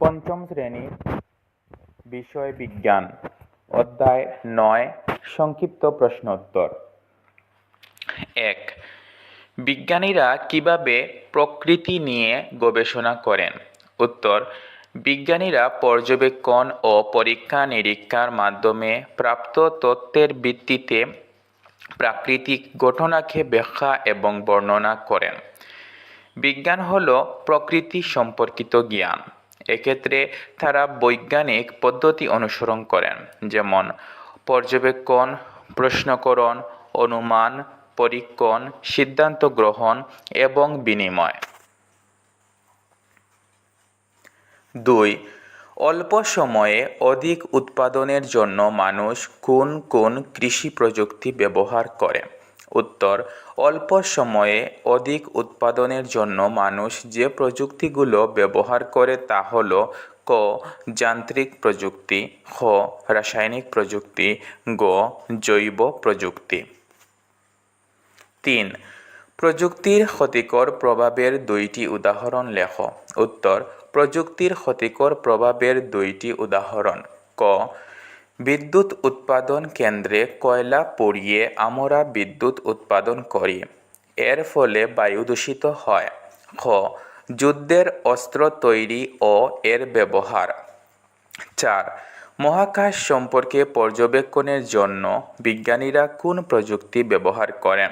পঞ্চম শ্রেণি বিষয় বিজ্ঞান, অধ্যায় নয়, সংক্ষিপ্ত প্রশ্নোত্তর। এক, বিজ্ঞানীরা কীভাবে প্রকৃতি নিয়ে গবেষণা করেন? উত্তর, বিজ্ঞানীরা পর্যবেক্ষণ ও পরীক্ষা নিরীক্ষার মাধ্যমে প্রাপ্ত তথ্যের ভিত্তিতে প্রাকৃতিক ঘটনাকে ব্যাখ্যা এবং বর্ণনা করেন। বিজ্ঞান হল প্রকৃতি সম্পর্কিত জ্ঞান। এক্ষেত্রে তারা বৈজ্ঞানিক পদ্ধতি অনুসরণ করেন, যেমন পর্যবেক্ষণ, প্রশ্নকরণ, অনুমান, পরীক্ষণ, সিদ্ধান্ত গ্রহণ এবং বিনিময়। দুই, অল্প সময়ে অধিক উৎপাদনের জন্য মানুষ কোন কোন কৃষি প্রযুক্তি ব্যবহার করে? উত্তর, অল্প সময়ে অধিক উৎপাদনের জন্য মানুষ যে প্রযুক্তিগুলো ব্যবহার করে তা হল ক, যান্ত্রিক প্রযুক্তি, খ, রাসায়নিক প্রযুক্তি, গ, জৈব প্রযুক্তি। তিন, প্রযুক্তির ক্ষতিকর প্রভাবের দুইটি উদাহরণ লেখ। উত্তর, প্রযুক্তির ক্ষতিকর প্রভাবের দুইটি উদাহরণ। ক বিদ্যুৎ উৎপাদন কেন্দ্রে কয়লা পুড়িয়ে আমরা বিদ্যুৎ উৎপাদন করি। এর ফলে বায়ু দূষিত হয়। খ, যুদ্ধের অস্ত্র তৈরি ও এর ব্যবহার। চার, মহাকাশ সম্পর্কে পর্যবেক্ষণের জন্য বিজ্ঞানীরা কোন প্রযুক্তি ব্যবহার করেন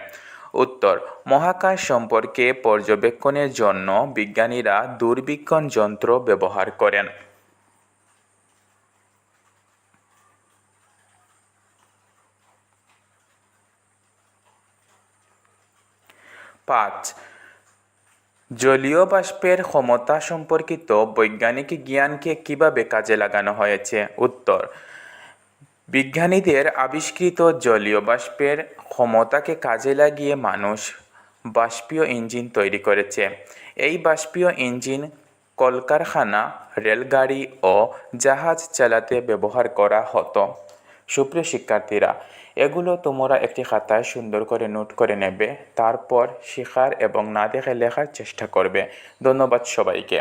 উত্তর, মহাকাশ সম্পর্কে পর্যবেক্ষণের জন্য বিজ্ঞানীরা দূরবীক্ষণ যন্ত্র ব্যবহার করেন। পাঁচ জলীয় বাষ্পের ক্ষমতা সম্পর্কিত বৈজ্ঞানিক জ্ঞানকে কীভাবে কাজে লাগানো হয়েছে? উত্তর, বিজ্ঞানীদের আবিষ্কৃত জলীয় বাষ্পের ক্ষমতাকে কাজে লাগিয়ে মানুষ বাষ্পীয় ইঞ্জিন তৈরি করেছে। এই বাষ্পীয় ইঞ্জিন কলকারখানা, রেলগাড়ি ও জাহাজ চালাতে ব্যবহার করা হতো। সুপ্রিয় শিক্ষার্থীরা, এগুলো তোমরা একটি খাতায় সুন্দর করে নোট করে নেবে, তারপর শেখার এবং না দেখে লেখার চেষ্টা করবে। ধন্যবাদ সবাইকে।